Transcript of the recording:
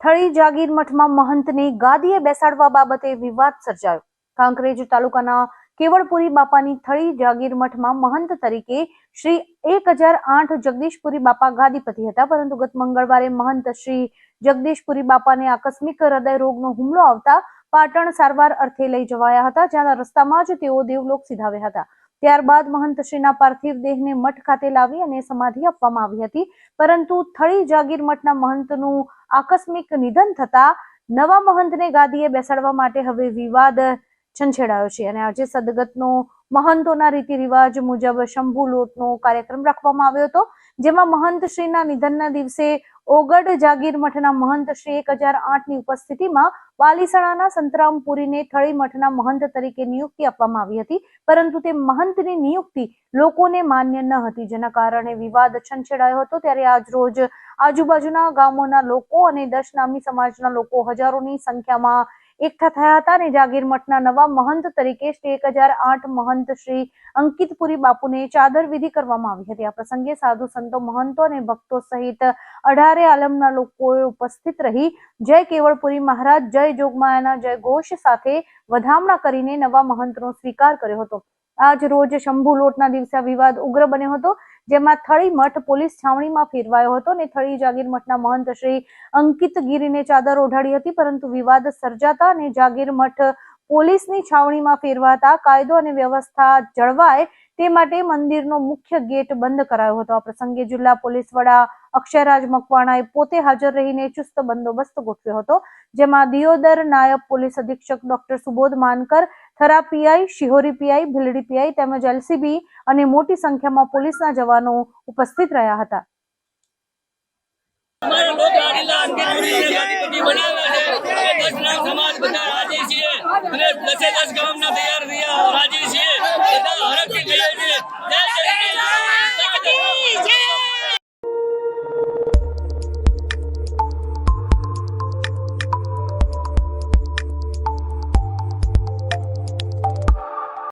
થળી જાગીર મઠમાં મહંતને ગાદીએ બેસાડવા બાબતે વિવાદ સર્જાયો. કાંકરેજ તાલુકાના કેવળપુરી બાપાની થળી જાગીર મઠમાં મહંત તરીકે શ્રી એક હજાર આઠ જગદીશપુરી બાપા ગાદીપતિ હતા, પરંતુ ગત મંગળવારે મહંત શ્રી જગદીશપુરી બાપાને આકસ્મિક હૃદય રોગનો હુમલો આવતા પાટણ સારવાર અર્થે લઈ જવાયા હતા, જ્યાં રસ્તામાં જ તેઓ દેવલોક સિધાવ્યા હતા. ત્યારબાદ મહંતશ્રીના પાર્થિવ દેહને મઠ ખાતે લાવી અને સમાધિ આપવામાં આવી હતી. પરંતુ થળી જાગીર મઠના મહંતનું આકસ્મિક નિધન થતા નવા મહંતને ગાદીએ બેસાડવા માટે હવે વિવાદ છંછેડાયો છે અને આજે સદગતનો મહંતોના રીતિ રિવાજ મુજબ શંભુ લોટનો કાર્યક્રમ રાખવામાં આવ્યો હતો, જેમાં મહંત શ્રીના નિધનના દિવસે ઓગડ જાગીર મઠના મહંત શ્રી એક હજાર આઠની ઉપસ્થિતિમાં વાલીસણાના સંતરામપુરીને થળી મઠના મહંત તરીકે નિયુક્તિ આપવામાં આવી હતી, પરંતુ તે મહંતની નિયુક્તિ લોકોને માન્ય ન હતી. જેના કારણે વિવાદ છંછેડાયો હતો, ત્યારે આજ રોજ આજુબાજુના ગામોના લોકો અને દશનામી સમાજના લોકો હજારોની સંખ્યામાં એકઠા થયા હતા અને જાગીર મઠના નવા મહંત તરીકે શ્રી એક મહંત શ્રી અંકિતપુરી બાપુને ચાદર વિધિ કરવામાં આવી હતી. આ પ્રસંગે સાધુ સંતો, મહંતો અને ભક્તો સહિત અઢારે આલમના લોકોએ ઉપસ્થિત રહી જય કેવળપુરી મહારાજ, જય જોગમાયાના જય ઘોષ સાથે વધામણા કરીને નવા મહંતનો સ્વીકાર કર્યો હતો. આજ રોજ શંભુ લોટના દિવસે વિવાદ ઉગ્ર બન્યો હતો, જેમાં થળી મઠ પોલીસ છાવણીમાં ફેરવાયો હતો અને થળી જાગીર મઠના મહંત શ્રી અંકિત ગીરીને ચાદર ઓઢાડી હતી, પરંતુ વિવાદ સર્જાતા અને જાગીર મઠ પોલીસની છાવણીમાં ફેરવાતા કાયદો અને વ્યવસ્થા જળવાય તે માટે મંદિરનો મુખ્ય ગેટ બંધ કરાયો હતો. આ પ્રસંગે જિલ્લા પોલીસ વડા અક્ષયરાજ મકવાણાએ પોતે હાજર રહીને ચુસ્ત બંદોબસ્ત ગોઠવ્યો હતો, જેમાં દિયોદર નાયબ પોલીસ અધિક્ષક doctor Subodh Mankar Thara PI, Shihori PI, Bhildi PI તેમજ એલસીબી અને મોટી સંખ્યામાં પોલીસના જવાનો ઉપસ્થિત રહ્યા હતા. અને દસ દસે ગામના